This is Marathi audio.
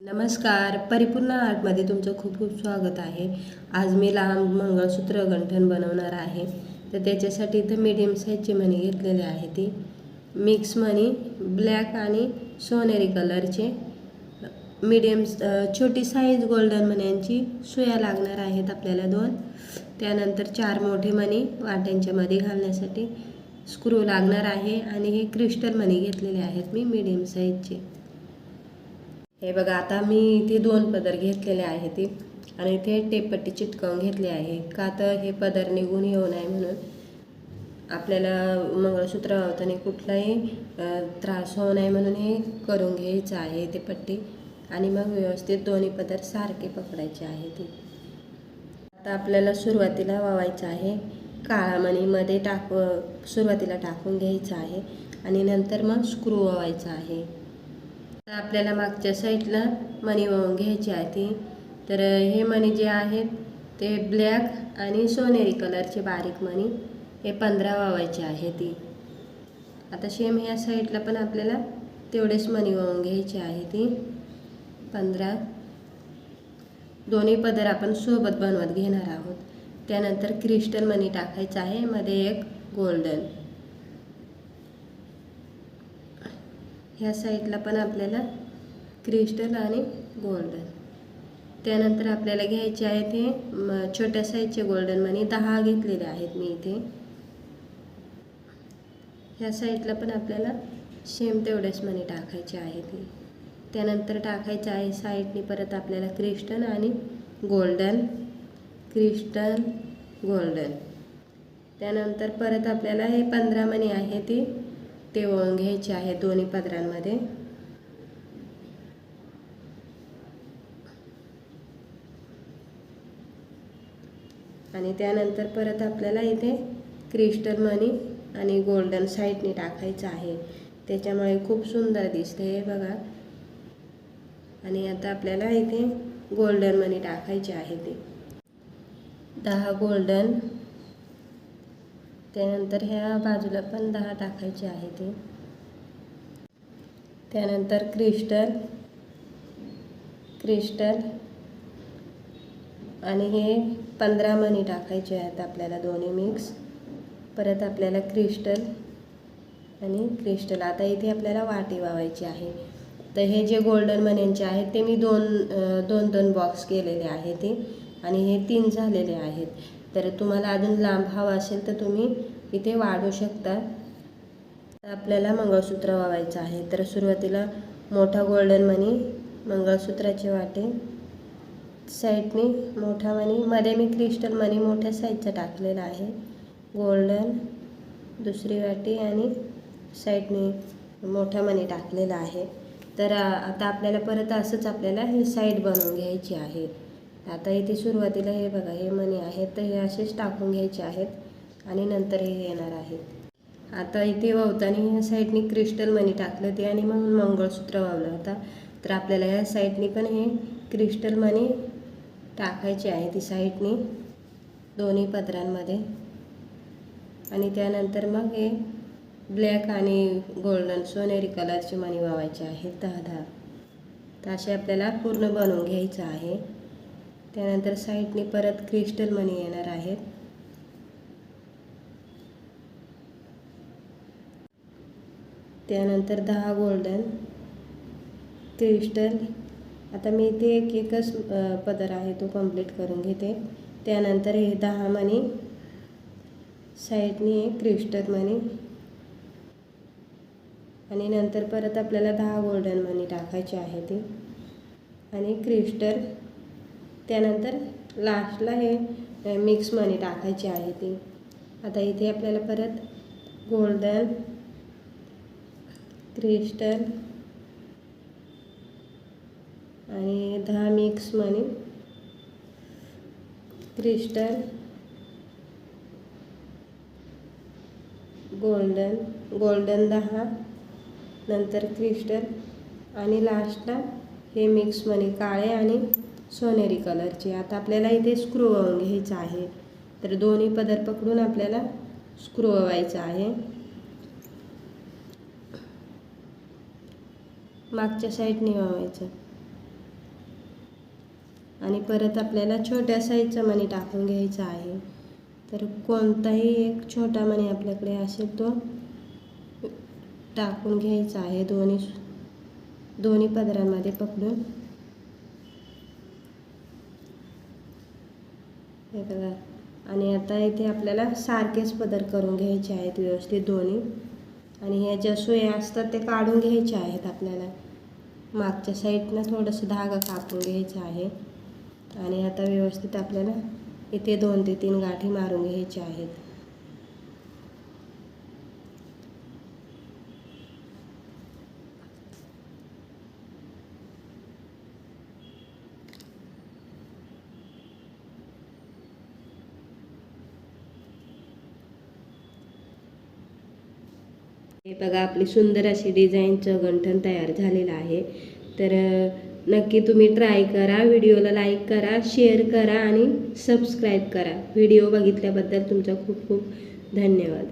नमस्कार. परिपूर्ण आर्टमध्ये तुमचं खूप खूप स्वागत आहे. आज मी लहान मंगळसूत्र गंठण बनवणार आहे. तर त्याच्यासाठी इथं मीडियम साईजची मणी घेतलेली आहे ती. मिक्स मणी ब्लॅक आणि सोनेरी कलरचे मीडियम छोटी साईज गोल्डन मण्यांची सुया लागणार आहेत आपल्याला दोन. त्यानंतर चार मोठे मणी वाट्यांच्या मध्ये घालण्यासाठी स्क्रू लागणार आहे. आणि हे क्रिस्टल मणी घेतलेले आहेत मी मीडियम साईजचे हे बघा आता मी इथे दोन पदर घेतलेले आहे ते. आणि इथे टेपपट्टी चिटकावून घेतली आहे. का तर हे पदर निघून येऊ नये म्हणून आपल्याला मंगळसूत्र लावताना कुठलाही त्रास होऊ नये म्हणून हे करून घ्यायचं आहे ते पट्टी. आणि मग व्यवस्थित दोन्ही पदर सारखे पकडायचे आहे ते. आता आपल्याला सुरुवातीला वावायचं आहे. काळा मणीमध्ये टाक सुरुवातीला टाकून घ्यायचं आहे. आणि नंतर मग स्क्रू वावायचा आहे. तर आपल्याला मागच्या साईडला मणी वाहून घ्यायची आहे ती. तर हे मणी जे आहेत ते ब्लॅक आणि सोनेरी कलरचे बारीक मणी हे पंधरा वावायचे आहे ती. आता सेम ह्या साईडला पण आपल्याला तेवढेच मणी वाहून घ्यायचे आहे ती. पंधरा. दोन्ही पदर आपण सोबत बनवत घेणार आहोत. त्यानंतर क्रिस्टल मणी टाकायचं आहे मध्ये एक गोल्डन. ह्या साईडला पण आपल्याला क्रिस्टल आणि गोल्डन. त्यानंतर आपल्याला घ्यायचे आहे ते छोट्या साईजचे गोल्डन मनी दहा घेतलेले आहेत मी इथे. ह्या साईडला पण आपल्याला सेम तेवढेच मनी टाकायचे आहे त्यानंतर टाकायचं आहे साईडनी परत आपल्याला क्रिस्टल आणि गोल्डन. Crystal golden. त्यानंतर परत आपल्याला हे पंधरा मणी आहे ते ते वळून घ्यायचे आहे दोन्ही पदरांमध्ये. आणि त्यानंतर परत आपल्याला इथे क्रिस्टल मनी आणि गोल्डन साईडने टाकायचं आहे. त्याच्यामुळे खूप सुंदर दिसते हे बघा. आणि आता आपल्याला इथे गोल्डन मनी टाकायचे आहे ते. दहा गोल्डन त्यानंतर ह्या बाजूला पण दहा टाकायचे आहे ते. त्यानंतर क्रिस्टल क्रिस्टल आणि हे पंधरा मणी टाकायचे आहेत आपल्याला दोन्ही मिक्स. परत आपल्याला क्रिस्टल आणि क्रिस्टल. आता इथे आपल्याला वाटी वावायची आहे. तर हे जे गोल्डन मण्यांचे आहेत ते मी दोन दोन दोन बॉक्स केलेले आहे ते. आणि हे तीन झालेले आहेत. तर तुम्हाला अजून लांब हवा असेल तर तुम्ही इथे वाढू शकता. तर आपल्याला मंगळसूत्र वावायचं आहे. तर सुरुवातीला मोठा गोल्डन मणी मंगळसूत्राचे वाटे. साईडने मोठा मनी मध्ये मी क्रिस्टल मनी मोठ्या साईजचा टाकलेला आहे. गोल्डन दुसरी वाटी आणि साईडने मोठा मणी टाकलेला आहे. तर आता आपल्याला परत असंच आपल्याला हे साईड बनवून घ्यायची आहे. आता इथे सुरुवातीला हे बघा हे मणी आहेत तर हे असेच टाकून घ्यायचे आहेत आणि नंतर हे येणार आहेत. आता इथे वावताना ह्या साईडनी क्रिस्टल मणी टाकलं ते आणि मग मंगळसूत्र वावलं होता. तर आपल्याला ह्या साईडनी पण हे क्रिस्टल मणी टाकायची आहे ती साईडनी दोन्ही पदरांमध्ये. आणि त्यानंतर मग हे ब्लॅक आणि गोल्डन सोनेरी कलरची मणी वावायचे आहे दहा दहा. तर असे आपल्याला पूर्ण बनवून घ्यायचं आहे. त्यानंतर साईडने परत क्रिस्टल मनी येणार आहेत त्यानंतर दहा गोल्डन क्रिस्टल. आता मी इथे एक एकच पदर आहे तो कंप्लीट करून घेते. त्यानंतर हे दहा मणी साईडनी एक क्रिस्टल मनी. आणि नंतर परत आपल्याला दहा गोल्डन मनी टाकायचे आहे ते. आणि क्रिस्टल त्यानंतर लास्टला हे मिक्स मनी टाकायची आहे ती. आता इथे आपल्याला परत गोल्डन क्रिस्टल आणि दहा mix money crystal golden golden दहा नंतर क्रिस्टल आणि लास्टला हे मिक्स मनी काळे आणि सोनेरी कलरची आता आपल्याला इथे स्क्रू वाहून घ्यायचं आहे. तर दोन्ही पदर पकडून आपल्याला स्क्रू व्हायचा आहे. मागच्या साईडने व्हायचं आणि परत आपल्याला छोट्या साईजचा मणी टाकून घ्यायचा आहे. तर कोणताही एक छोटा मणी आपल्याकडे असेल तो टाकून घ्यायचा आहे दोन्ही दोन्ही पदरांमध्ये पकडून. हे बघा. आणि आता इथे आपल्याला सारखेच पदर करून घ्यायचे आहेत व्यवस्थित दोन्ही. आणि ह्या ज्या सोया असतात ते काढून घ्यायच्या आहेत आपल्याला. मागच्या साईडनं थोडंसं धागा कापून घ्यायचा आहे. आणि आता व्यवस्थित आपल्याला इथे दोन ते तीन गाठी मारून घ्यायच्या आहेत. हे बघा आपली सुंदर अशी डिझाईनचं गंठण तयार झालेलं आहे. तर नक्की तुम्ही ट्राय करा व्हिडिओला लाईक करा शेअर करा आणि सबस्क्राईब करा. व्हिडिओ बघितल्याबद्दल तुमचा खूप खूप धन्यवाद.